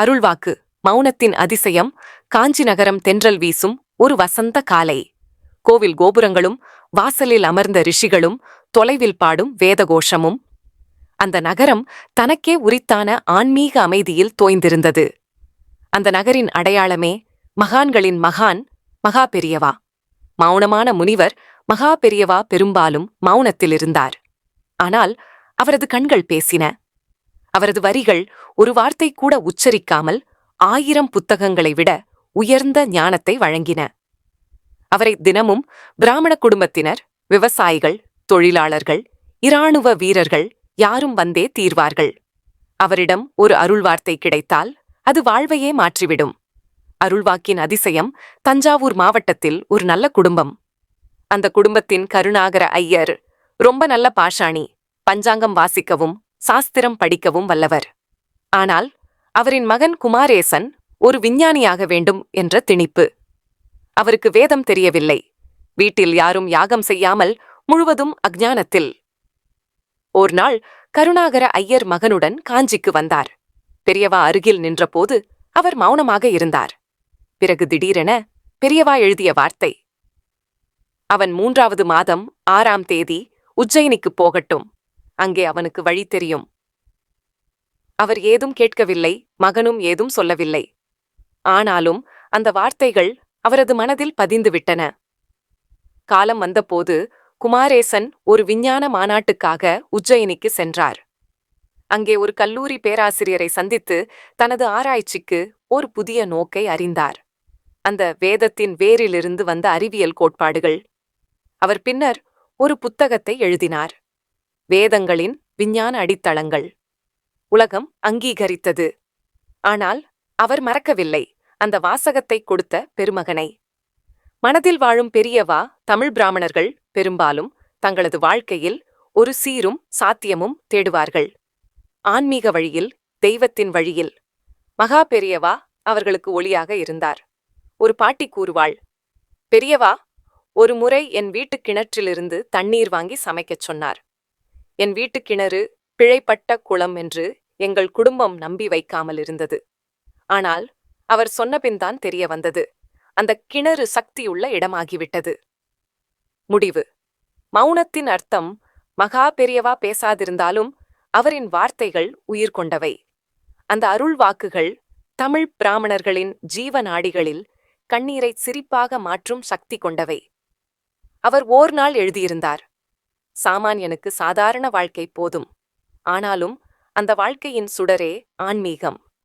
அருள்வாக்கு மௌனத்தின் அதிசயம் காஞ்சி நகரம் தென்றல் வீசும் ஒரு வசந்த காலை. கோவில் கோபுரங்களும் வாசலில் அமர்ந்த ரிஷிகளும் தொலைவில் பாடும் வேதகோஷமும். அந்த நகரம் தனக்கே உரித்தான ஆன்மீக அமைதியில் தோய்ந்திருந்தது. அந்த நகரின் அடையாளமே மகான்களின் மகான் மகா பெரியவா மௌனமான முனிவர் மகா பெரியவா பெரும்பாலும் மௌனத்தில் இருந்தார் ஆனால் அவரது கண்கள் பேசின. அவரது வரிகள் ஒரு வார்த்தை கூட உச்சரிக்காமல் ஆயிரம் புத்தகங்களை விட உயர்ந்த ஞானத்தை வழங்கின. அவரை தினமும் பிராமண குடும்பத்தினர் விவசாயிகள் தொழிலாளர்கள் இராணுவ வீரர்கள் யாரும் வந்தே தீர்வார்கள். அவரிடம் ஒரு அருள் வார்த்தை கிடைத்தால் அது வாழ்வையே மாற்றிவிடும். அருள்வாக்கின் அதிசயம் தஞ்சாவூர் மாவட்டத்தில் ஒரு நல்ல குடும்பம். அந்த குடும்பத்தின் கருணாகர ஐயர் ரொம்ப நல்ல பாஷாணி பஞ்சாங்கம் வாசிக்கவும் சாஸ்திரம் படிக்கவும் வல்லவர். ஆனால் அவரின் மகன் குமாரேசன் ஒரு விஞ்ஞானியாக வேண்டும் என்ற திணிப்பு. அவருக்கு வேதம் தெரியவில்லை. வீட்டில் யாரும் யாகம் செய்யாமல் முழுவதும் அஞ்ஞானத்தில் ஓர் நாள் கருணாகர ஐயர் மகனுடன் காஞ்சிக்கு வந்தார். பெரியவா அருகில் நின்றபோது அவர் மௌனமாக இருந்தார். பிறகு திடீரென பெரியவா எழுதிய வார்த்தை. அவன் மூன்றாவது மாதம் ஆறாம் தேதி உஜ்ஜயினிக்குப் போகட்டும். அங்கே அவனுக்கு வழி தெரியும். அவர் ஏதும் கேட்கவில்லை மகனும் ஏதும் சொல்லவில்லை. ஆனாலும் அந்த வார்த்தைகள் அவரது மனதில் பதிந்துவிட்டன. காலம் வந்தபோது குமாரேசன் ஒரு விஞ்ஞான மாநாட்டுக்காக உஜ்ஜயினிக்கு சென்றார். அங்கே ஒரு கல்லூரி பேராசிரியரை சந்தித்து தனது ஆராய்ச்சிக்கு ஒரு புதிய நோக்கை அறிந்தார். அந்த வேதத்தின் வேரிலிருந்து வந்த அறிவியல் கோட்பாடுகள். அவர் பின்னர் ஒரு புத்தகத்தை எழுதினார். வேதங்களின் விஞ்ஞான அடித்தளங்கள். உலகம் அங்கீகரித்தது. ஆனால் அவர் மறக்கவில்லை அந்த வாசகத்தை கொடுத்த பெருமகனை. மனதில் வாழும் பெரியவா தமிழ் பிராமணர்கள் பெரும்பாலும் தங்களது வாழ்க்கையில் ஒரு சீரும் சாத்தியமும் தேடுவார்கள். ஆன்மீக வழியில் தெய்வத்தின் வழியில். மகா பெரியவா அவர்களுக்கு ஒளியாக இருந்தார். ஒரு பாட்டி கூறுவாள் பெரியவா ஒரு முறை என் வீட்டுக் கிணற்றிலிருந்து தண்ணீர் வாங்கி சமைக்கச் சொன்னார். என் வீட்டுக் கிணறு பிழைப்பட்ட குளம் என்று எங்கள் குடும்பம் நம்பி வைக்காமல் இருந்தது. ஆனால் அவர் சொன்னபின்தான் தெரிய வந்தது. அந்த கிணறு சக்தியுள்ள இடமாகிவிட்டது. முடிவு. மௌனத்தின் அர்த்தம் மகா பெரியவா பேசாதிருந்தாலும் அவரின் வார்த்தைகள் உயிர் கொண்டவை. அந்த அருள் வாக்குகள் தமிழ் பிராமணர்களின் ஜீவ நாடிகளில் கண்ணீரை சிரிப்பாக மாற்றும் சக்தி கொண்டவை. அவர் ஓர் நாள் எழுதியிருந்தார். சாமானியனுக்கு சாதாரண வாழ்க்கை போதும். ஆனாலும் அந்த வாழ்க்கையின் சுடரே ஆன்மீகம்.